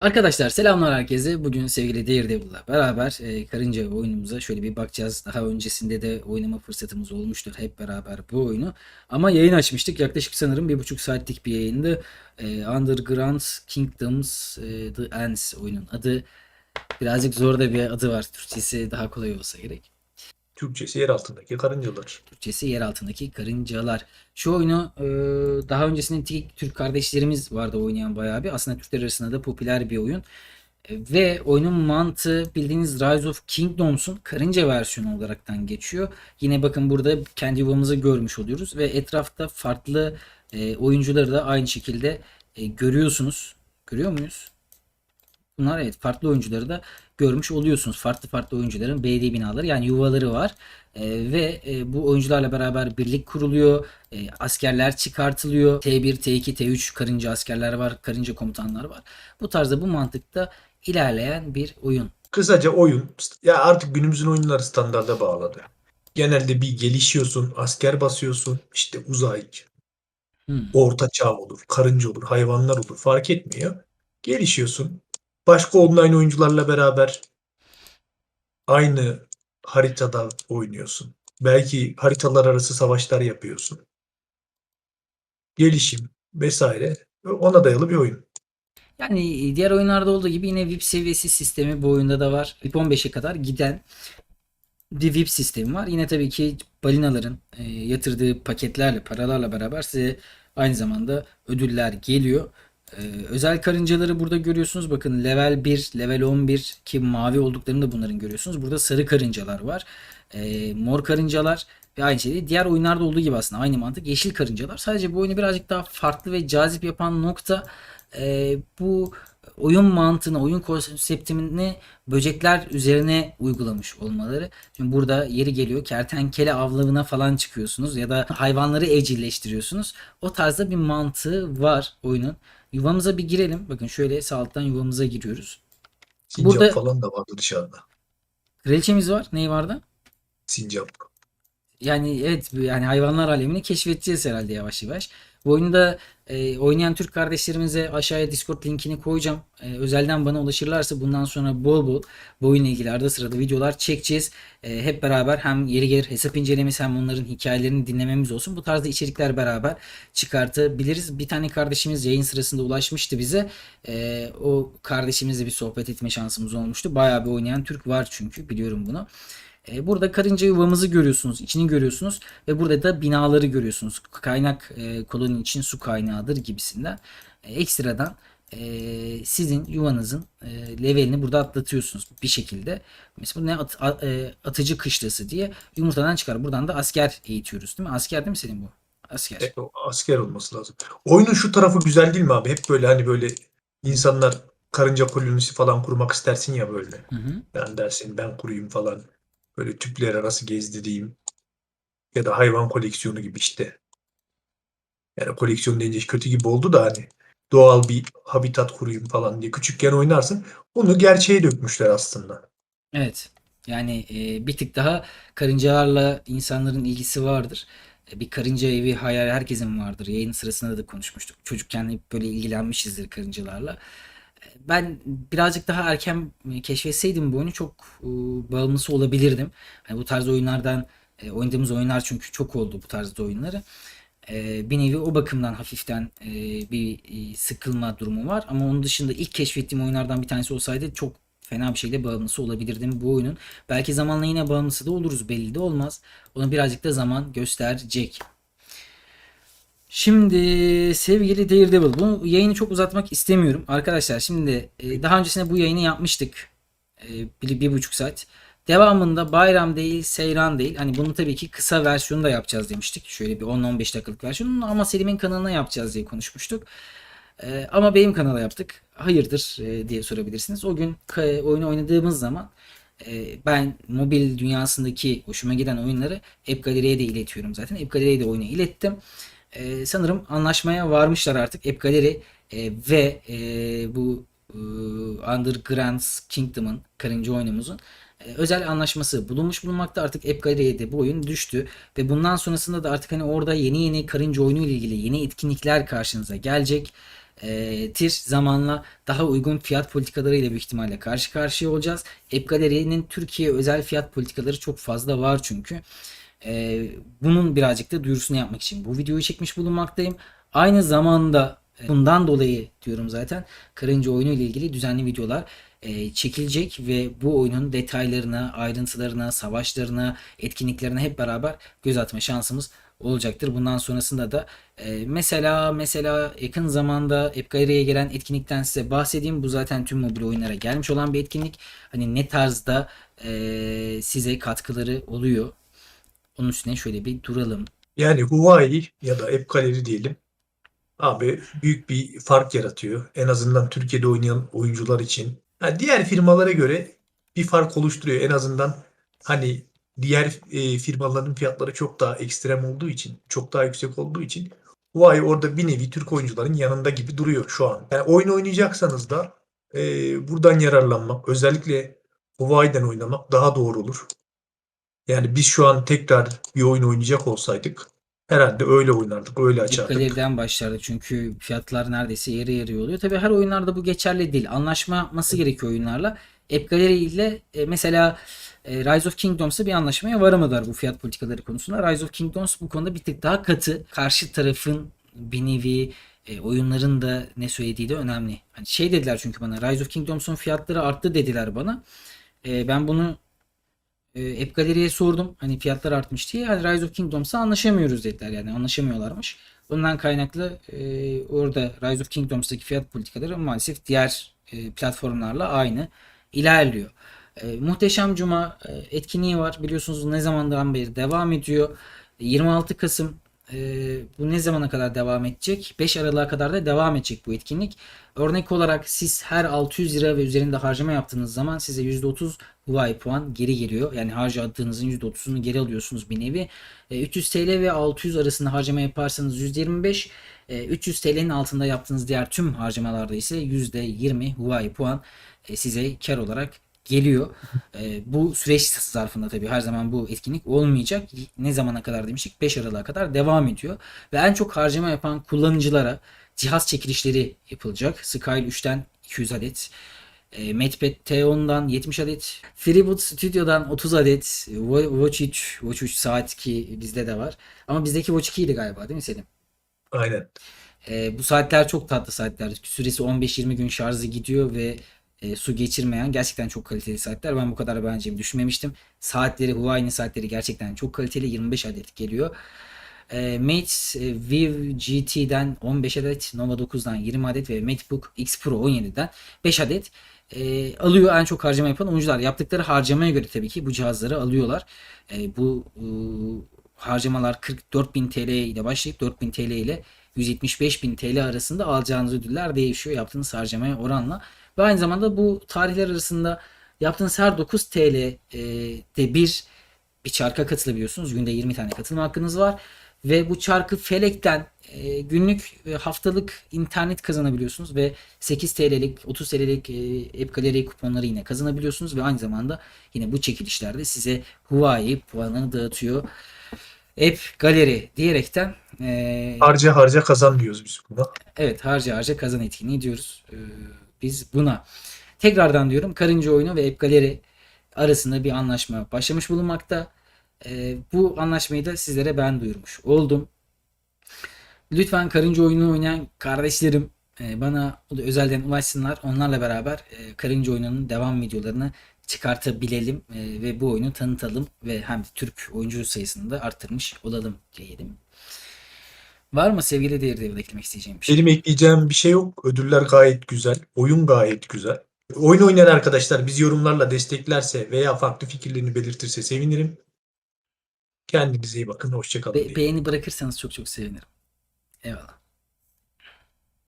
Arkadaşlar selamlar herkese. Bugün sevgili Daredevil'la beraber e, karınca oyunumuza şöyle bir bakacağız. Daha öncesinde de oynama fırsatımız olmuştur hep beraber bu oyunu. Ama yayın açmıştık. Yaklaşık sanırım bir buçuk saatlik bir yayındı. E, Underground Kingdoms e, The Ends oyunun adı. Birazcık zor da bir adı var. Türkçesi daha kolay olsa gerek. Türkçesi yer altındaki karıncalar. Türkçesi yer altındaki karıncalar. Şu oyunu e, daha öncesinde Türk kardeşlerimiz vardı oynayan bayağı bir. Aslında Türkler arasında da popüler bir oyun. E, Ve oyunun mantığı bildiğiniz Rise of Kingdoms'un karınca versiyonu olaraktan geçiyor. Yine bakın burada kendi yuvamızı görmüş oluyoruz ve etrafta farklı e, oyuncuları da aynı şekilde görüyorsunuz. Görüyor muyuz? Bunlar evet farklı oyuncuları da görmüş oluyorsunuz. Farklı farklı oyuncuların BD binaları yani yuvaları var. Ee, ve e, bu oyuncularla beraber birlik kuruluyor. E, askerler çıkartılıyor. T1, T2, T3 karınca askerler var. Karınca komutanlar var. Bu tarzda bu mantıkta ilerleyen bir oyun. Kısaca oyun ya artık günümüzün oyunları standarda bağladı. Genelde bir gelişiyorsun, asker basıyorsun, işte uzay, Hmm. orta çağ olur, karınca olur, hayvanlar olur fark etmiyor. Gelişiyorsun. Başka online oyuncularla beraber aynı haritada oynuyorsun. Belki haritalar arası savaşlar yapıyorsun. Gelişim vesaire ona dayalı bir oyun. Yani diğer oyunlarda olduğu gibi yine VIP seviyesi sistemi bu oyunda da var. VIP 15'e kadar giden bir VIP sistemi var. Yine tabii ki balinaların e, yatırdığı paketlerle, paralarla beraber size aynı zamanda ödüller geliyor. E, özel karıncaları burada görüyorsunuz. Bakın level 1, level 11 ki mavi olduklarını da bunların görüyorsunuz. Burada sarı karıncalar var. E, mor karıncalar ve aynı şekilde diğer oyunlarda olduğu gibi aslında aynı mantık yeşil karıncalar. Sadece bu oyunu birazcık daha farklı ve cazip yapan nokta e, bu oyun mantığını, oyun konseptini böcekler üzerine uygulamış olmaları. Şimdi burada yeri geliyor kertenkele avlarına falan çıkıyorsunuz ya da hayvanları evcilleştiriyorsunuz. O tarzda bir mantığı var oyunun. Yuvamıza bir girelim. Bakın şöyle sağ alttan yuvamıza giriyoruz. Sincap Burada- falan da vardı dışarıda. Kraliçemiz var. Neyi vardı? Sincap. Yani evet yani hayvanlar alemini keşfedeceğiz herhalde yavaş yavaş. Bu oyunda e, oynayan Türk kardeşlerimize aşağıya Discord linkini koyacağım. E, özelden bana ulaşırlarsa bundan sonra bol bol bu oyunla ilgili arada sırada videolar çekeceğiz. E, hep beraber hem yeri gelir hesap incelemesi hem onların hikayelerini dinlememiz olsun. Bu tarzda içerikler beraber çıkartabiliriz. Bir tane kardeşimiz yayın sırasında ulaşmıştı bize. E, o kardeşimizle bir sohbet etme şansımız olmuştu. Bayağı bir oynayan Türk var çünkü biliyorum bunu. E, Burada karınca yuvamızı görüyorsunuz, içini görüyorsunuz ve burada da binaları görüyorsunuz. Kaynak e, için su kaynağıdır gibisinden. E, ekstradan e, sizin yuvanızın e, levelini burada atlatıyorsunuz bir şekilde. Mesela bu ne at- a- e, atıcı kışlası diye yumurtadan çıkar. Buradan da asker eğitiyoruz değil mi? Asker değil mi senin bu? Asker. E, o asker olması lazım. Oyunun şu tarafı güzel değil mi abi? Hep böyle hani böyle insanlar karınca kolonisi falan kurmak istersin ya böyle. Hı hı. Ben dersin ben kurayım falan. Böyle tüpler arası gezdireyim. Ya da hayvan koleksiyonu gibi işte. Yani koleksiyon deyince kötü gibi oldu da hani doğal bir habitat kurayım falan diye küçükken oynarsın. Onu gerçeğe dökmüşler aslında. Evet. Yani e, bir tık daha karıncalarla insanların ilgisi vardır. E, bir karınca evi hayal herkesin vardır. Yayın sırasında da konuşmuştuk. Çocukken hep böyle ilgilenmişizdir karıncalarla. Ben birazcık daha erken e, keşfetseydim bu oyunu çok e, bağımlısı olabilirdim. Hani bu tarz oyunlardan e, oynadığımız oyunlar çünkü çok oldu bu tarzda oyunları. E, bir nevi o bakımdan hafiften e, bir e, sıkılma durumu var. Ama onun dışında ilk keşfettiğim oyunlardan bir tanesi olsaydı çok fena bir şeyle bağımlısı olabilirdim bu oyunun. Belki zamanla yine bağımlısı da oluruz belli de olmaz. Onu birazcık da zaman gösterecek. Şimdi sevgili Daredevil bu yayını çok uzatmak istemiyorum. Arkadaşlar şimdi e, daha öncesinde bu yayını yapmıştık. E, bir, bir buçuk saat. Devamında bayram değil, seyran değil. Hani bunu tabii ki kısa versiyonu da yapacağız demiştik. Şöyle bir 10-15 dakikalık versiyonu ama Selim'in kanalına yapacağız diye konuşmuştuk. E, ama benim kanala yaptık. Hayırdır e, diye sorabilirsiniz. O gün oyunu oynadığımız zaman e, ben mobil dünyasındaki hoşuma giden oyunları App Gallery'e de iletiyorum zaten. App Gallery'e de oyunu ilettim. E, sanırım anlaşmaya varmışlar artık App e, ve e, bu e, Underground Kingdom'ın karınca oyunumuzun e, özel anlaşması bulunmuş bulunmakta. Artık App de bu oyun düştü ve bundan sonrasında da artık hani orada yeni yeni karınca oyunu ile ilgili yeni etkinlikler karşınıza gelecek. e, tir zamanla daha uygun fiyat politikalarıyla büyük ihtimalle karşı karşıya olacağız. App Türkiye özel fiyat politikaları çok fazla var çünkü. E, bunun birazcık da duyurusunu yapmak için bu videoyu çekmiş bulunmaktayım. Aynı zamanda e, bundan dolayı diyorum zaten karınca oyunu ile ilgili düzenli videolar e, çekilecek ve bu oyunun detaylarına, ayrıntılarına, savaşlarına, etkinliklerine hep beraber göz atma şansımız olacaktır. Bundan sonrasında da e, mesela mesela yakın zamanda App Gallery'e gelen etkinlikten size bahsedeyim. Bu zaten tüm mobil oyunlara gelmiş olan bir etkinlik. Hani ne tarzda e, size katkıları oluyor. Onun üstüne şöyle bir duralım. Yani Huawei ya da App Gallery diyelim. Abi büyük bir fark yaratıyor. En azından Türkiye'de oynayan oyuncular için. Ha, diğer firmalara göre bir fark oluşturuyor. En azından hani diğer e, firmaların fiyatları çok daha ekstrem olduğu için, çok daha yüksek olduğu için Huawei orada bir nevi Türk oyuncuların yanında gibi duruyor şu an. Yani oyun oynayacaksanız da e, buradan yararlanmak, özellikle Huawei'den oynamak daha doğru olur. Yani biz şu an tekrar bir oyun oynayacak olsaydık herhalde öyle oynardık, öyle açardık. Gallery'den başlardık çünkü fiyatlar neredeyse yarı yarıya oluyor. Tabii her oyunlarda bu geçerli değil. Anlaşma yapması gerekiyor oyunlarla. App Gallery ile e, mesela e, Rise of Kingdoms'da bir anlaşmaya varamadılar bu fiyat politikaları konusunda. Rise of Kingdoms bu konuda bir tık daha katı. Karşı tarafın bir nevi e, oyunların da ne söylediği de önemli. Hani şey dediler çünkü bana Rise of Kingdoms'un fiyatları arttı dediler bana. E, ben bunu e, App Gallery'e sordum. Hani fiyatlar artmış diye. Yani Rise of Kingdoms'a anlaşamıyoruz dediler. Yani anlaşamıyorlarmış. Bundan kaynaklı e, orada Rise of Kingdoms'taki fiyat politikaları maalesef diğer e, platformlarla aynı ilerliyor. E, Muhteşem Cuma e, etkinliği var. Biliyorsunuz ne zamandan beri devam ediyor. 26 Kasım e, bu ne zamana kadar devam edecek? 5 Aralık'a kadar da devam edecek bu etkinlik. Örnek olarak siz her 600 lira ve üzerinde harcama yaptığınız zaman size %30 Huawei puan geri geliyor. Yani harcadığınızın %30'unu geri alıyorsunuz bir nevi. E, 300 TL ve 600 arasında harcama yaparsanız %25. E, 300 TL'nin altında yaptığınız diğer tüm harcamalarda ise %20 Huawei puan e, size kar olarak geliyor. E, bu süreç zarfında tabii her zaman bu etkinlik olmayacak. Ne zamana kadar demiştik? 5 Aralık'a kadar devam ediyor. Ve en çok harcama yapan kullanıcılara cihaz çekilişleri yapılacak. Skype 3'ten 200 adet. E, Matepad T10'dan 70 adet. Freeboot Studio'dan 30 adet. Watch 3, Watch 3 saat ki bizde de var. Ama bizdeki Watch 2 idi galiba değil mi Selim? Aynen. E, bu saatler çok tatlı saatler. Süresi 15-20 gün şarjı gidiyor ve e, su geçirmeyen gerçekten çok kaliteli saatler. Ben bu kadar beğeneceğimi düşünmemiştim. Saatleri, Huawei'nin saatleri gerçekten çok kaliteli. 25 adet geliyor. E, Mate e, Viv GT'den 15 adet, Nova 9'dan 20 adet ve MateBook X Pro 17'den 5 adet e, alıyor en çok harcama yapan oyuncular. Yaptıkları harcamaya göre tabii ki bu cihazları alıyorlar. E, bu e, harcamalar 44.000 TL ile başlayıp 4.000 TL ile 175.000 TL arasında alacağınız ödüller değişiyor yaptığınız harcamaya oranla. Ve aynı zamanda bu tarihler arasında yaptığınız her 9 TL e, bir bir çarka katılabiliyorsunuz. Günde 20 tane katılma hakkınız var. Ve bu çarkı Felek'ten e, günlük ve haftalık internet kazanabiliyorsunuz ve 8 TL'lik 30 TL'lik e, App Gallery kuponları yine kazanabiliyorsunuz ve aynı zamanda yine bu çekilişlerde size Huawei puanını dağıtıyor. App Gallery diyerekten e, Harca harca kazan diyoruz biz buna. Evet harca harca kazan etkinliği diyoruz ee, biz buna. Tekrardan diyorum karınca oyunu ve App arasında bir anlaşma başlamış bulunmakta. Ee, bu anlaşmayı da sizlere ben duyurmuş oldum. Lütfen karınca oyunu oynayan kardeşlerim e, bana özelden ulaşsınlar. Onlarla beraber e, karınca oyununun devam videolarını çıkartabilelim e, ve bu oyunu tanıtalım ve hem de Türk oyuncu sayısını da arttırmış olalım diyelim. Var mı sevgili değeri devre eklemek isteyeceğim bir şey? Benim ekleyeceğim bir şey yok. Ödüller gayet güzel. Oyun gayet güzel. Oyun oynayan arkadaşlar bizi yorumlarla desteklerse veya farklı fikirlerini belirtirse sevinirim. Kendinize iyi bakın. Hoşçakalın. Be- beğeni bırakırsanız çok çok sevinirim. Eyvallah.